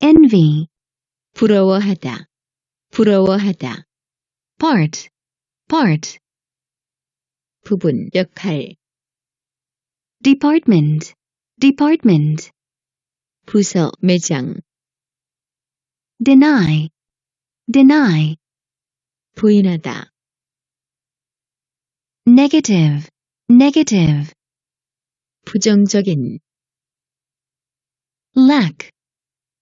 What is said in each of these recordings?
envy, 부러워하다, 부러워하다, part, part, 부분, 역할, department, department, 부서, 매장, deny, deny, 부인하다, negative, negative, 부정적인, lack,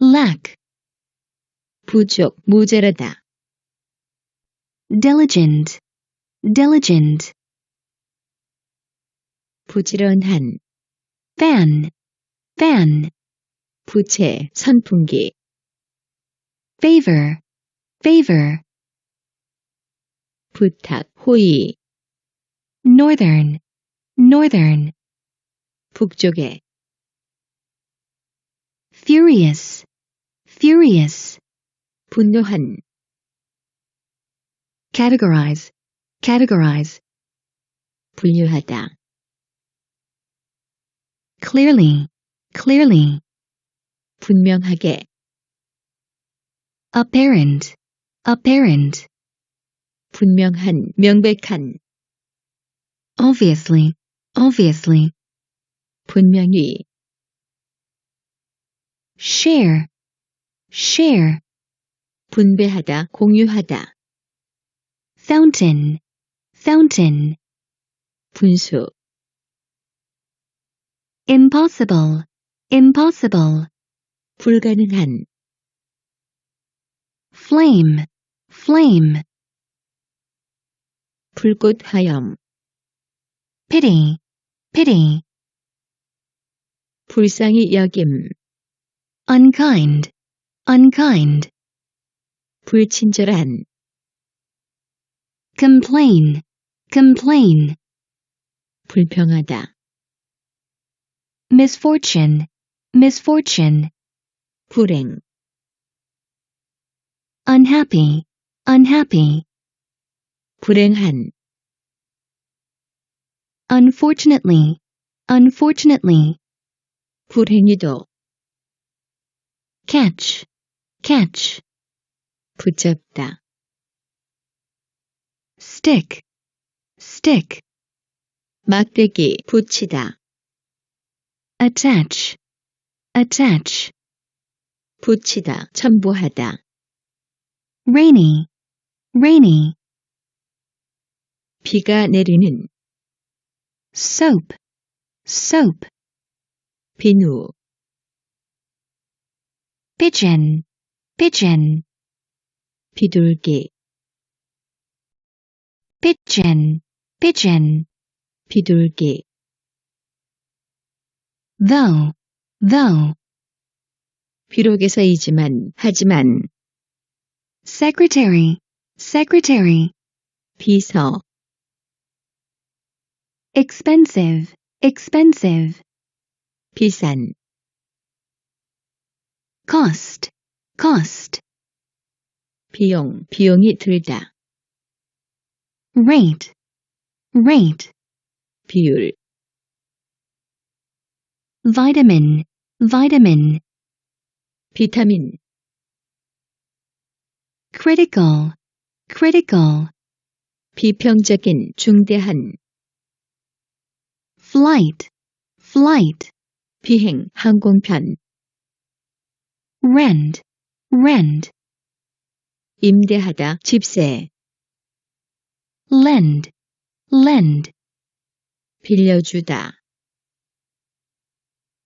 lack, 부족, 모자라다, diligent, diligent, 부지런한, fan, fan, 부채, 선풍기, favor, favor, 부탁, 호의, northern, northern, 북쪽에, furious, furious, 분노한, categorize, categorize, 분류하다, clearly, clearly, 분명하게, apparent, apparent, 분명한, 명백한, obviously, obviously, 분명히, Share, share, 분배하다, 공유하다, fountain, fountain, 분수, impossible, impossible, 불가능한, flame, flame, 불꽃 화염, pity, pity, 불쌍히 여김, unkind, unkind, 불친절한, complain, complain, 불평하다, misfortune, misfortune, 불행, unhappy, unhappy, 불행한, unfortunately, unfortunately, 불행히도, catch, catch, 붙잡다, stick, stick, 막대기, 붙이다, attach, attach, 붙이다, 첨부하다, rainy, rainy, 비가 내리는, soap, soap, 비누, pigeon, pigeon, 비둘기, pigeon, pigeon, 비둘기, though, though, 비록에서이지만, 하지만, secretary, secretary, 비서, expensive, expensive, 비싼, cost, cost, 비용, 비용이 들다, rate, rate, 비율, vitamin, vitamin, 비타민, critical, critical, 비평적인, 중대한, flight, flight, 비행, 항공편, rent, rent, 임대하다, 집세, lend, lend, 빌려주다,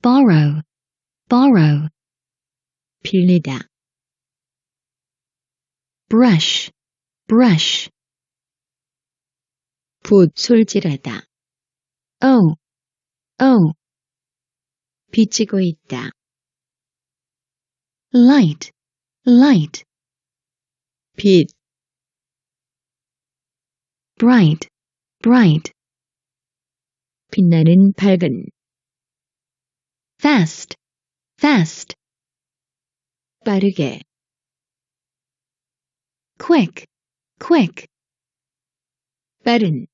borrow, borrow, 빌리다, brush, brush, 붓, 솔질하다, oh, oh, 비치고 있다, light, light, 빛, bright, bright, 빛나는, 밝은, fast, fast, 빠르게, quick, quick, 빠른,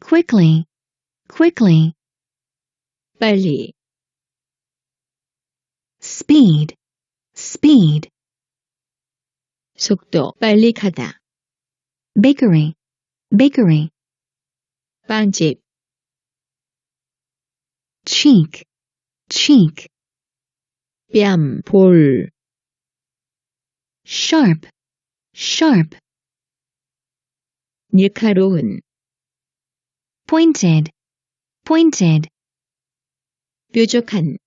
quickly, quickly, 빨리, speed, speed, 속도, 빨리 가다, bakery, bakery, 빵집, cheek, cheek, 뺨, 볼, sharp, sharp, 날카로운, pointed, pointed, 뾰족한,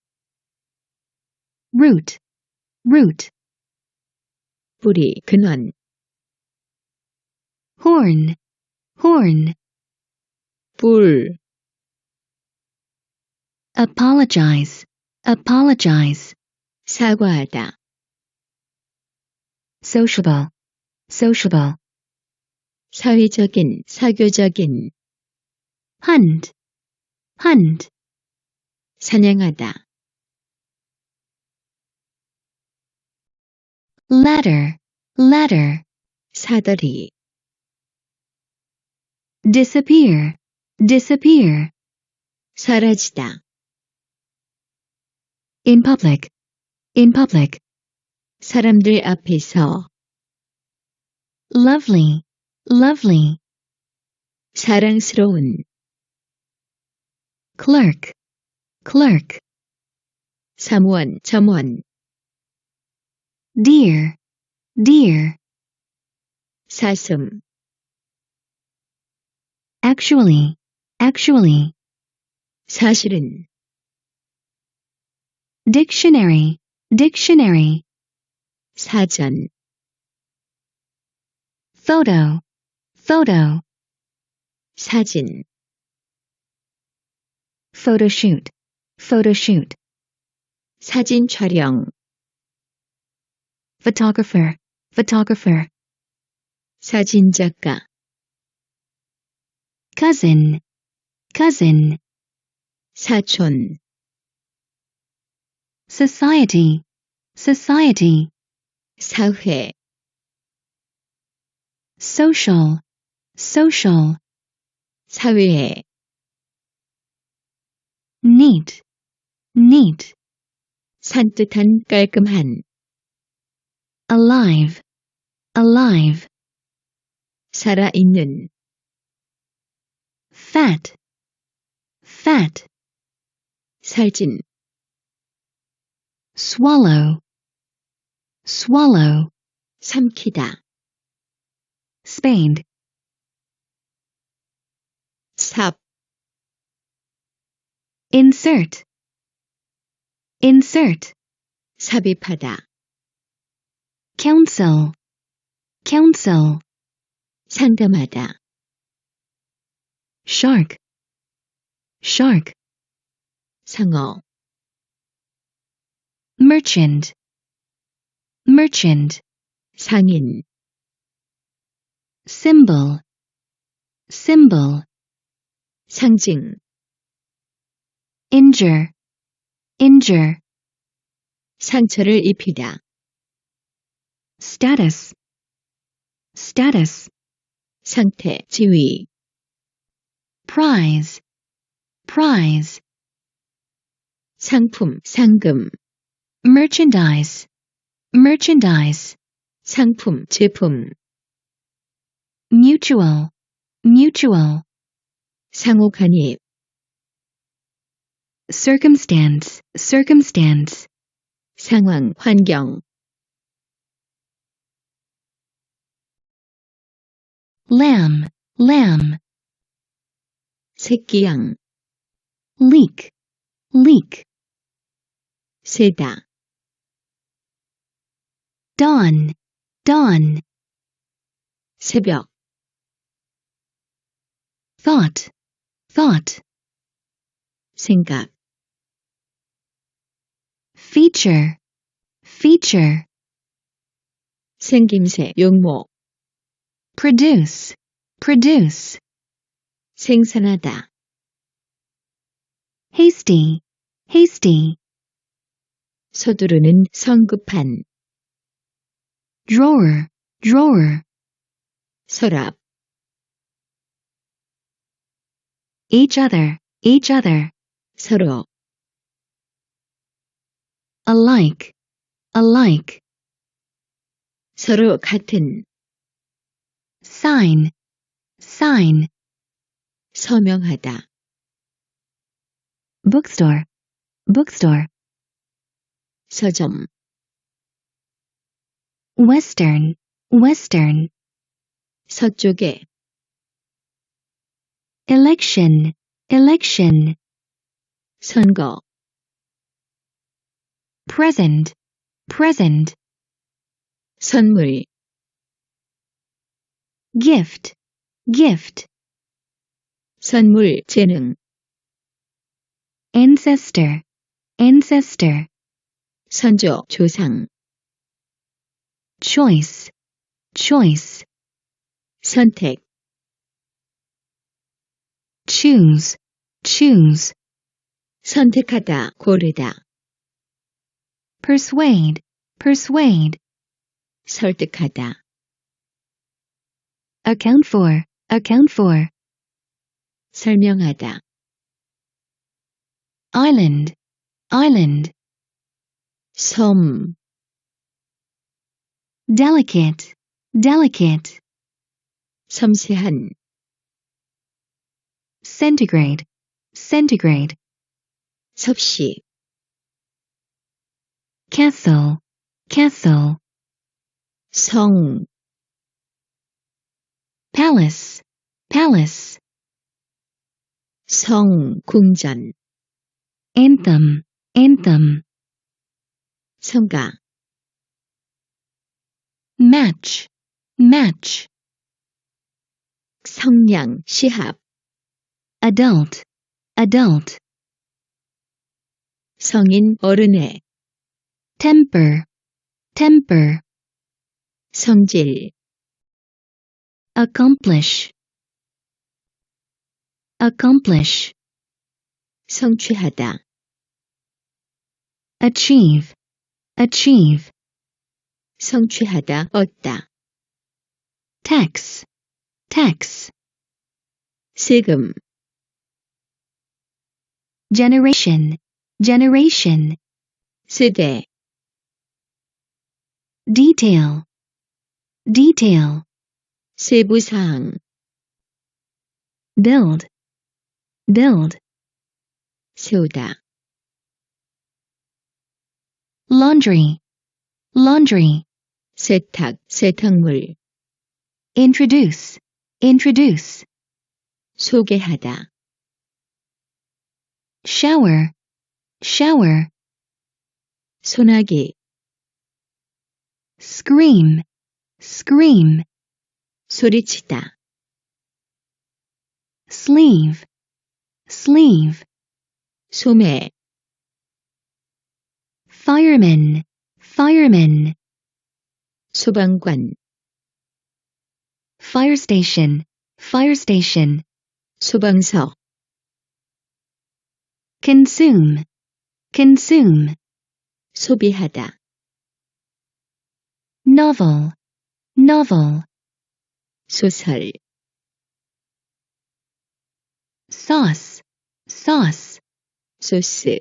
root, root, 뿌리, 근원, horn, horn, 뿔, apologize, apologize, 사과하다, sociable, sociable, 사회적인, 사교적인, hunt, hunt, 사냥하다, ladder, ladder, 사다리, disappear, disappear, 사라지다, in public, in public, 사람들 앞에서, lovely, lovely, 사랑스러운, clerk, clerk, 사무원, 점원, dear, dear, 사슴, actually, actually, 사실은, dictionary, dictionary, 사전, photo, photo, 사진, photoshoot, photoshoot, 사진 촬영, photographer, photographer, 사진작가, cousin, cousin, 사촌, society, society, 사회, social, social, 사회에, neat, neat, 산뜻한 깔끔한, alive, alive, 살아있는, fat, fat, 살찐, swallow, swallow, 삼키다, spade, 삽, insert, insert, 삽입하다, council, council, 상담하다, shark, shark, 상어, merchant, merchant, 상인, symbol, symbol, 상징, Injure, injure, 상처를 입히다, status, status, 상태, 지위, prize, prize, 상품, 상금, merchandise, merchandise, 상품, 제품, mutual, mutual, 상호 간입, circumstance, circumstance, 상황, 환경, lamb, lamb, 새끼양, leak, leak, 세다, dawn, dawn, 새벽, thought, thought, 생각, feature, feature, 생김새, 용모, produce, produce, 생산하다, hasty, hasty, 서두르는 성급한, drawer, drawer, 서랍, each other, each other, 서로, alike, alike, 서로 같은, sign, sign, 서명하다, bookstore, bookstore, 서점, western, western, 서쪽에, election, election, 선거, present, present, 선물, gift, gift, 선물, 재능, ancestor, ancestor, 선조, 조상, choice, choice, 선택, choose, choose, 선택하다, 고르다, persuade, persuade, 설득하다, account for, account for, 설명하다, island, island, 섬, delicate, delicate, 섬세한, centigrade, centigrade, 섭씨, castle, castle, 성, palace, palace, 성, 궁전, anthem, anthem, 성가, match, match, 성량, 시합, adult, adult, 성인, 어른의, temper, temper, 성질, accomplish, accomplish, 성취하다, achieve, achieve, 성취하다, 얻다, tax, tax, 세금, generation, generation, 세대, detail, detail, 세부사항, build, build, 세우다, laundry, laundry, 세탁, 세탁물, introduce, introduce, 소개하다, shower, shower, 소나기, scream, scream, 소리치다, sleeve, sleeve, 소매, fireman, fireman, 소방관, fire station, fire station, 소방서, consume, consume, 소비하다, novel, novel, 소설, sauce, sauce, 소스,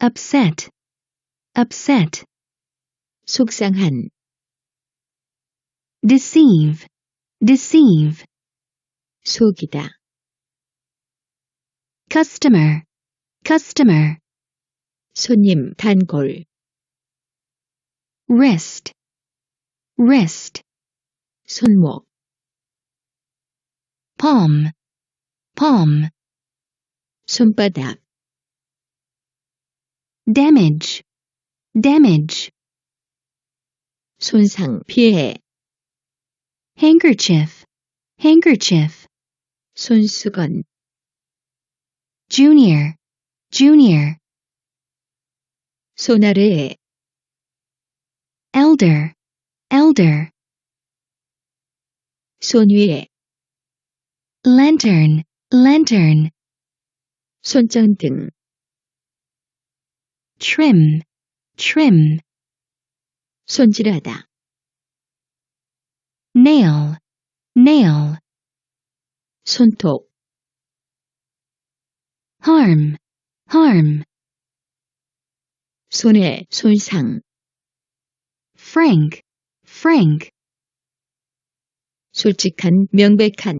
upset, upset, 속상한, deceive, deceive, 속이다, customer, customer, 손님, 단골, wrist, wrist, 손목, palm, palm, 손바닥, damage, damage, 손상, 피해, handkerchief, handkerchief, 손수건, junior, junior, 손아래에, elder, elder, 손 위에, lantern, lantern, 손전등, trim, trim, 손질하다, nail, nail, 손톱, harm, harm, 손해, 손상, frank, frank, 솔직한, 명백한,